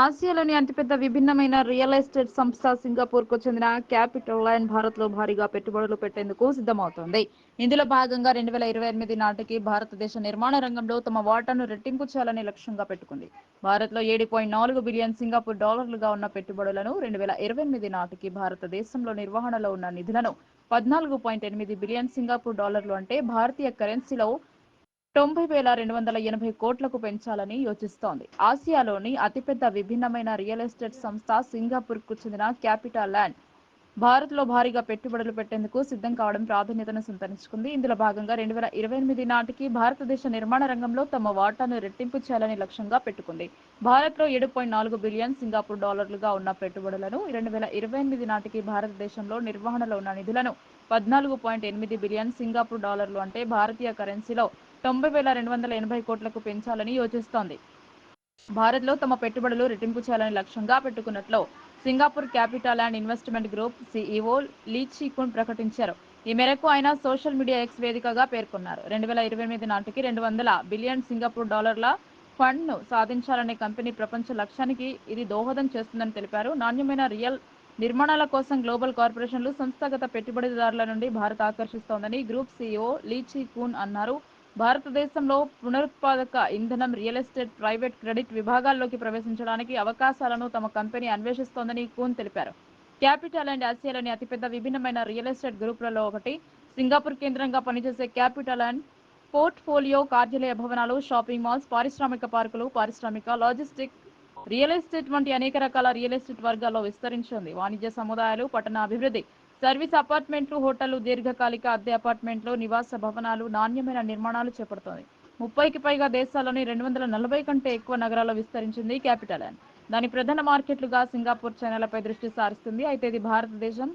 ఆసియాలోని అతిపెద్ద విభిన్నమైన రియల్ ఎస్టేట్ సంస్థ సింగపూర్కు చెందిన క్యాపిటల్ లైన్ భారత్లో భారీగా పెట్టుబడులు పెట్టేందుకు సిద్ధమవుతోంది. ఇందులో భాగంగా రెండు వేల ఇరవై ఎనిమిది నాటికి భారతదేశ నిర్మాణ రంగంలో తమ వాటాను రెట్టింపు చేయాలని లక్ష్యంగా పెట్టుకుంది. భారత్లో ఏడు పాయింట్ నాలుగు బిలియన్ సింగపూర్ డాలర్లుగా ఉన్న పెట్టుబడులను రెండు వేల ఇరవై ఎనిమిది నాటికి భారతదేశంలో నిర్వహణలో ఉన్న నిధులను పద్నాలుగు పాయింట్ ఎనిమిది బిలియన్ సింగపూర్ డాలర్లు అంటే భారతీయ కరెన్సీలో తొంభై వేల రెండు వందల ఎనభై కోట్లకు పెంచాలని యోచిస్తోంది. ఆసియాలోని అతిపెద్ద విభిన్నమైన రియల్ ఎస్టేట్ సంస్థ సింగపూర్కు చెందిన క్యాపిటల్ ల్యాండ్. భారత్లో భారీగా పెట్టుబడులు పెట్టేందుకు సిద్ధం కావడం ప్రాధాన్యతను సంతరించుకుంది. ఇందులో భాగంగా రెండు వేల ఇరవై ఎనిమిది నాటికి భారతదేశ నిర్మాణ రంగంలో తమ వాటాను రెట్టింపు చేయాలని లక్ష్యంగా పెట్టుకుంది. భారత్లో ఏడు పాయింట్ నాలుగు బిలియన్ సింగపూర్ డాలర్లుగా ఉన్న పెట్టుబడులను రెండు వేల ఇరవై ఎనిమిది నాటికి భారతదేశంలో నిర్వహణలో ఉన్న నిధులను పద్నాలుగు పాయింట్ ఎనిమిది బిలియన్ సింగపూర్ డాలర్లు అంటే భారతీయ కరెన్సీలో తొంభై వేల రెండు వందల ఎనభై కోట్లకు పెంచాలని యోచిస్తోంది. భారత్లో తమ పెట్టుబడులు రెట్టింపు చేయాలని లక్ష్యంగా పెట్టుకున్నట్లు Singapore capital and investment group CEO Lee Chee Koon ప్రకటించారు. ఈ మేరకు ఆయన సోషల్ మీడియా ఎక్స్ వేదికగా పేర్కొన్నారు. రెండు వేల ఇరవై ఎనిమిది నాటికి రెండు వందల బిలియన్ సింగపూర్ డాలర్ల ఫండ్ను సాధించాలనే కంపెనీ ప్రపంచ లక్ష్యానికి ఇది దోహదం చేస్తుందని తెలిపారు. నాణ్యమైన రియల్ నిర్మాణాల కోసం గ్లోబల్ కార్పొరేషన్లు సంస్థాగత పెట్టుబడిదారుల నుండి Bharat ఆకర్షిస్తోందని group CEO Lee Chee Koon అన్నారు. భారతదేశంలో పునరుత్పాదక ఇంధనం రియల్ ఎస్టేట్ ప్రైవేట్ క్రెడిట్ విభాగాల్లోకి ప్రవేశించడానికి అవకాశాలను తమ కంపెనీ అన్వేషిస్తోందని కూన్ తెలిపారు. క్యాపిటల్ అండ్ ఆసియాలోని అతిపెద్ద విభిన్నమైన రియల్ ఎస్టేట్ గ్రూపులలో ఒకటి. సింగపూర్ కేంద్రంగా పనిచేసే క్యాపిటల్ అండ్ పోర్ట్ఫోలియో కార్యాలయ భవనాలు షాపింగ్ మాల్స్ పారిశ్రామిక పార్కులు పారిశ్రామిక లాజిస్టిక్ రియల్ ఎస్టేట్ వంటి అనేక రకాల రియల్ ఎస్టేట్ వర్గాల్లో విస్తరించింది. వాణిజ్య సముదాయాలు పట్టణ అభివృద్ధి సర్వీస్ అపార్ట్మెంట్లు హోటళ్ళు దీర్ఘకాలిక అద్దె అపార్ట్మెంట్లు నివాస భవనాలు నాణ్యమైన నిర్మాణాలు చేపడుతోంది. ముప్పైకి పైగా దేశాల్లోని రెండు వందల నలభై కంటే ఎక్కువ నగరాల్లో విస్తరించింది క్యాపిటల్ అండ్ దాని ప్రధాన మార్కెట్లుగా సింగపూర్ చైనాలపై దృష్టి సారిస్తుంది. అయితే ఇది భారతదేశం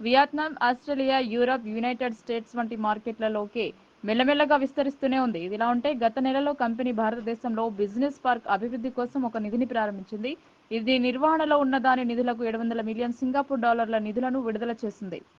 Vietnam Australia Europe United States వంటి మార్కెట్లలోకి మెల్లమెల్లగా విస్తరిస్తూనే ఉంది. ఇదిలా ఉంటే గత నెలలో కంపెనీ భారతదేశంలో బిజినెస్ పార్క్ అభివృద్ధి కోసం ఒక నిధిని ప్రారంభించింది. ఇది నిర్వహణలో ఉన్న దాని నిధులకు ఏడు వందల మిలియన్ సింగపూర్ డాలర్ల నిధులను విడుదల చేసింది.